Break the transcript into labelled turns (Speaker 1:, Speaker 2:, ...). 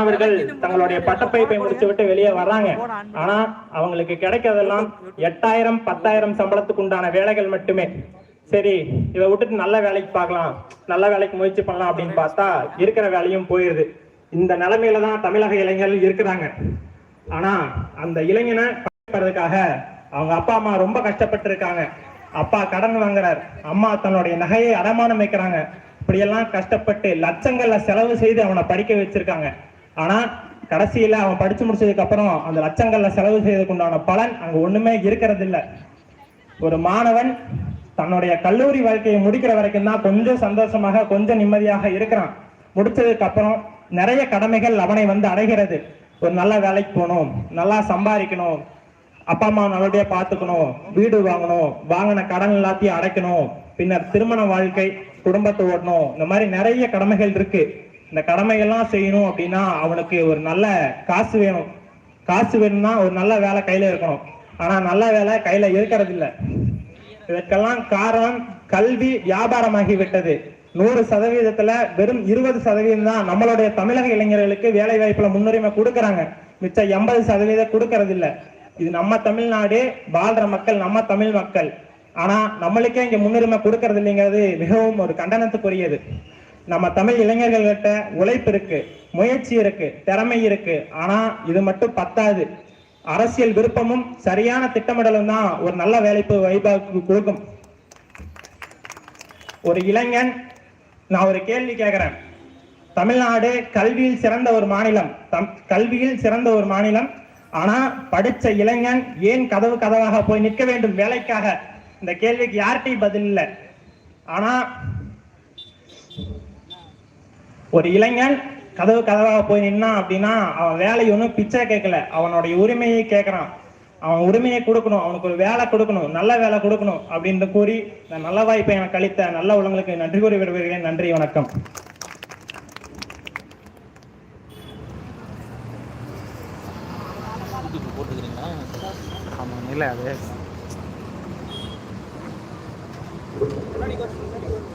Speaker 1: மாணவர்கள் தங்களுடைய பட்டப்படிப்பை முடிச்சு விட்டு வெளியே வர்றாங்க. ஆனா அவங்களுக்கு கிடைக்கிறதெல்லாம் எட்டாயிரம் பத்தாயிரம் சம்பளத்துக்கு உண்டான வேலைகள் மட்டுமே. சரி இதை விட்டுட்டு நல்ல வேலைக்கு பார்க்கலாம் நல்ல வேலைக்கு முயற்சி பண்ணலாம் அப்படின்னு பார்த்தா இருக்கிற வேலையும் போயிருது. இந்த நிலைமையில தான் தமிழக இளைஞர்கள் இருக்கிறாங்க. ஆனா அந்த இளைஞனை பார்க்கறதுக்காக அவங்க அப்பா அம்மா ரொம்ப கஷ்டப்பட்டு இருக்காங்க அப்பா கடன் வாங்குறார். அம்மா தன்னுடைய நகையை அடமானம் வைக்கிறாங்க. இப்படியெல்லாம் கஷ்டப்பட்டு லட்சங்கள்ல செலவு செய்து அவனை படிக்க வச்சிருக்காங்க. ஆனா கடைசியில அவன் படிச்சு முடிச்சதுக்கு அப்புறம் அந்த லட்சங்கள்ல செலவு செய்ததுக்கு உண்டான பலன் அங்க ஒண்ணுமே இருக்கிறது இல்ல ஒரு மாணவன் தன்னுடைய கல்லூரி வாழ்க்கையை முடிக்கிற வரைக்கும் தான் கொஞ்சம் சந்தோஷமாக கொஞ்சம் நிம்மதியாக இருக்கிறான். முடிச்சதுக்கு அப்புறம் நிறைய கடமைகள் அவனை வந்து அடைகிறது. ஒரு நல்ல வேலைக்கு போகணும் நல்லா சம்பாதிக்கணும் அப்பா அம்மா நல்லபடியா பார்த்துக்கணும் வீடு வாங்கணும் வாங்கின கடன் எல்லாத்தையும் அடைக்கணும் பின்னர் திருமண வாழ்க்கை குடும்பத்தை ஓடணும் இந்த மாதிரி நிறைய கடமைகள் இருக்கு. இந்த கடமைகள்லாம் செய்யணும் அப்படின்னா அவனுக்கு ஒரு நல்ல காசு வேணும். காசு வேணும்னா ஒரு நல்ல வேலை கையில இருக்கணும். ஆனா நல்ல வேலை கையில இருக்கிறது இல்லை இதற்கெல்லாம் காரணம் கல்வி வியாபாரமாகி விட்டது. நூறு சதவீதத்துல வெறும் இருபது சதவீதம் தான் நம்மளுடைய தமிழக இளைஞர்களுக்கு வேலை வாய்ப்புல முன்னுரிமை கொடுக்கறாங்க. மிச்சம் எண்பது சதவீதம் கொடுக்கறது இல்ல இது நம்ம தமிழ்நாடு வாழ்ற மக்கள் நம்ம தமிழ் மக்கள். ஆனா நம்மளுக்கே இங்க முன்னுரிமை கொடுக்கறது இல்லைங்கிறது மிகவும் ஒரு கண்டனத்துக்குரியது. நம்ம தமிழ் இளைஞர்கள்கிட்ட உழைப்பு இருக்கு முயற்சி இருக்கு திறமை இருக்கு. ஆனா இது மட்டும் பத்தாது. அரசியல் விருப்பமும் சரியான திட்டமிடலும் தான் ஒரு நல்ல வேலைப்பு வாய்ப்பாக்கு கொடுக்கும். ஒரு இளைஞன் நான் ஒரு கேள்வி கேட்கிறேன் தமிழ்நாடு கல்வியில் சிறந்த ஒரு மாநிலம் தம் கல்வியில் சிறந்த ஒரு மாநிலம். ஆனா படிச்ச இளைஞன் ஏன் கதவு கதவாக போய் நிற்க வேண்டும் வேலைக்காக? இந்த கேள்விக்கு யார்கிட்டையும் பதில் இல்லை. ஆனா ஒரு இளைஞன் கதவு கதவாக போய் நின்னான் அப்படின்னா அவன் வேலை ஒன்றும் பிச்சை கேட்கல. அவனுடைய உரிமையை கேட்குறான். அவன் உரிமையை கொடுக்கணும். அவனுக்கு ஒரு வேலை கொடுக்கணும். நல்ல வேலை கொடுக்கணும் அப்படின்னு கூறி இந்த நல்ல வாய்ப்பை எனக்கு அளித்த நல்ல உள்ளங்களுக்கு நன்றி கூறி விடுகிறேன் நன்றி வணக்கம்.
Speaker 2: இல்லை அது.